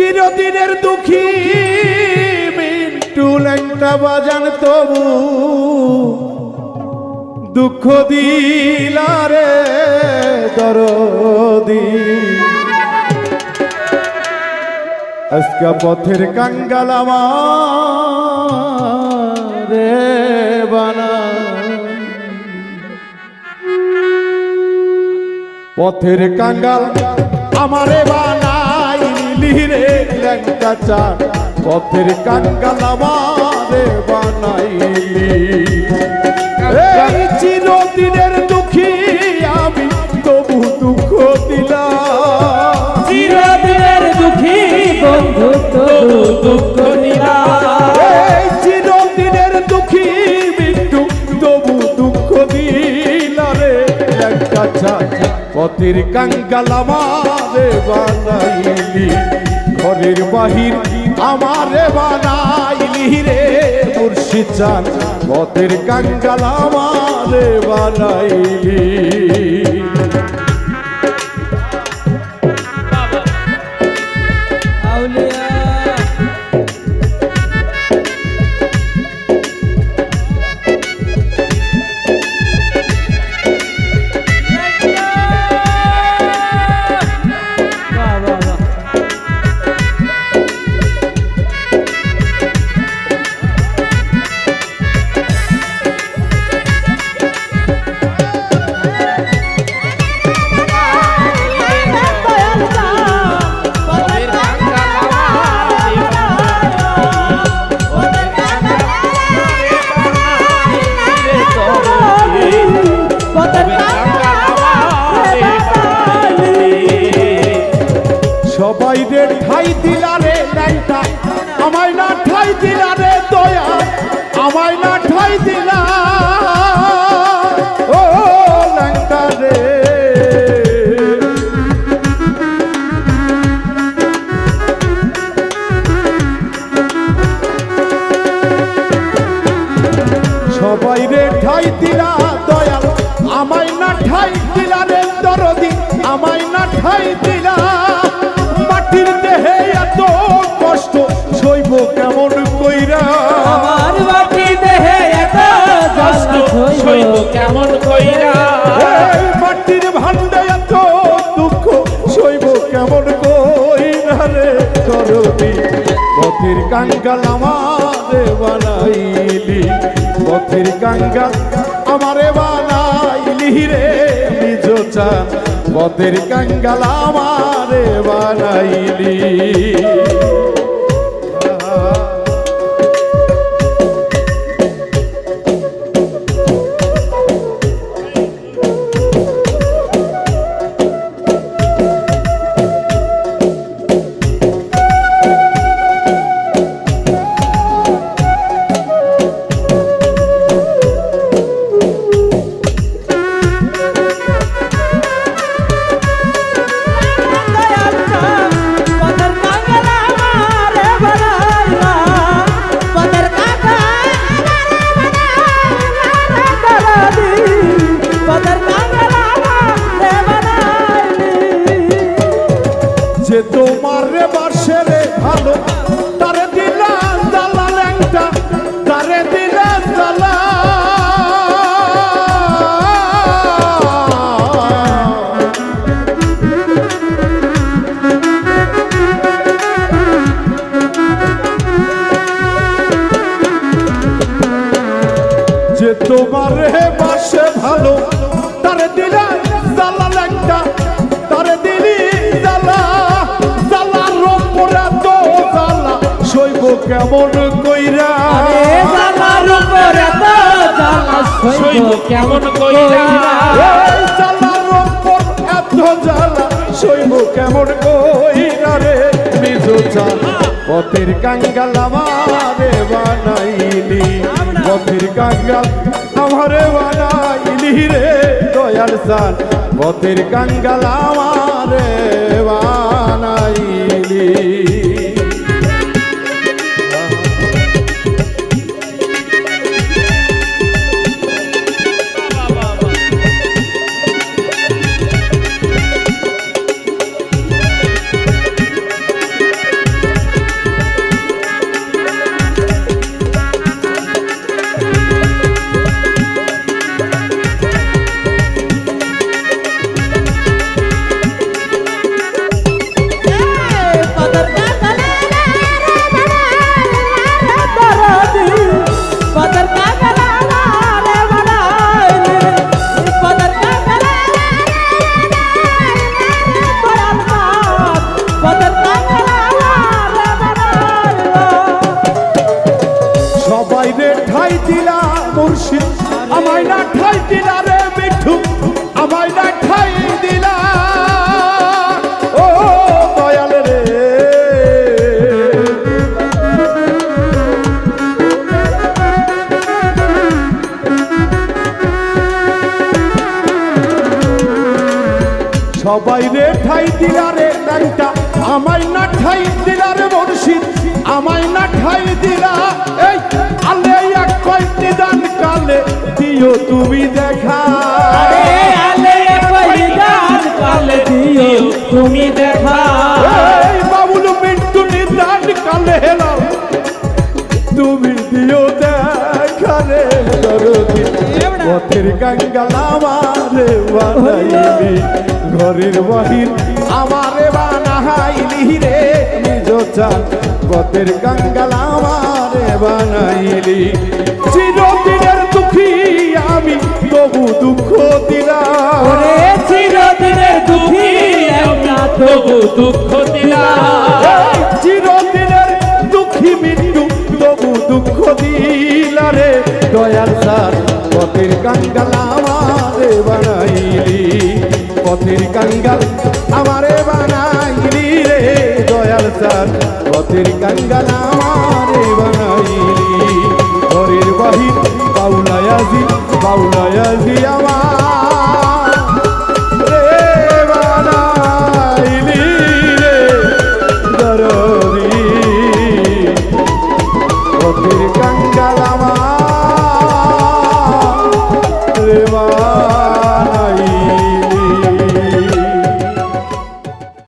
চিরদিনের দুঃখী। মিন্টু ল্যাংটা বাজান তবু। দুঃখ দিলারে দরদি। আজকে পথের কাঙ্গাল রে বানা পথের কাঙ্গাল আমারে বানাইলি রে ল্যাংটা চার পথের কাঙ্গাল আমারে বানাইলি। চিরদিনের পথের কাঙ্গাল আমারে বানাইলি, ঘরের বাহির আমারে বানাইলি রে মুর্শিদ চান পথের কাঙ্গাল আমারে বানাইলি। সবাই রে ঠাই দিলারে ল্যাংটা আমায় না ঠাই দিলারে দয়া। আমায় না ঠাই দিলা। রে। সবাই রে ঠাই দিলা। আমায় না ঠাই দিলা রে দরদি আমায় না ঠাই দিলা মাটির দেহে এত কষ্ট সইব কেমন কইরা? আমার বাটি দেহে এত কষ্ট সইব কেমন কইরা? মাটির ভান্ডে এত দুঃখ সইব কেমন কইরা রে দরদি? পথের কাঙ্গাল আমারে বানাইলি পথের কাঙ্গাল আমারে বানাইলি। রে মিজোচা পথের কাঙ্গাল আমারে বানাইলি। তোমার রে বাসে রে ভালো তারে কেমন কইরা? সইব কেমন কইরা? জ্বালার ওপর এত জ্বালা সইব কেমন কইরা রে? নিজ জ্বালা পথের কাঙ্গাল আমারে বানাইলি। পথের কাঙ্গাল আমারে বানাইলি রে দয়াল সান। পথের কাঙ্গাল আমারে আমায় না ঠাই দিলা রে মিঠু, আমায় না ঠাই দিলা। ও দয়াল রে। সবাই রে ঠাই দিলা রে নাইটা আমায় না ঠাই দিলা রে মুর্শিদ আমায় না ঠাই দিলা। এই দিও তুমি দেখা। কালে দিও তুমি দেখা। বাবুল মিন্টু নিদান কালে হেলাম তুমি দিও দেখা রে দরদি পথের গঙ্গাল আমারে বানাইলি। ঘরের বহির আমারে বানাইলি রে নিজ চান পথের গঙ্গাল আমারে বানাইলি। তবু দুঃখ এই চিরদিনের দুঃখী মৃত্যু তবু দুঃখ দিলারে দয়াল সার পথের কাঙ্গাল আমারে বানাইলি। পথের কাঙ্গাল আমারে বানাইলি রে। দয়াল সার পথের কাঙ্গাল আমারে বানাইলি। ঘরের বাহির বাউলায়াজি বাউলায়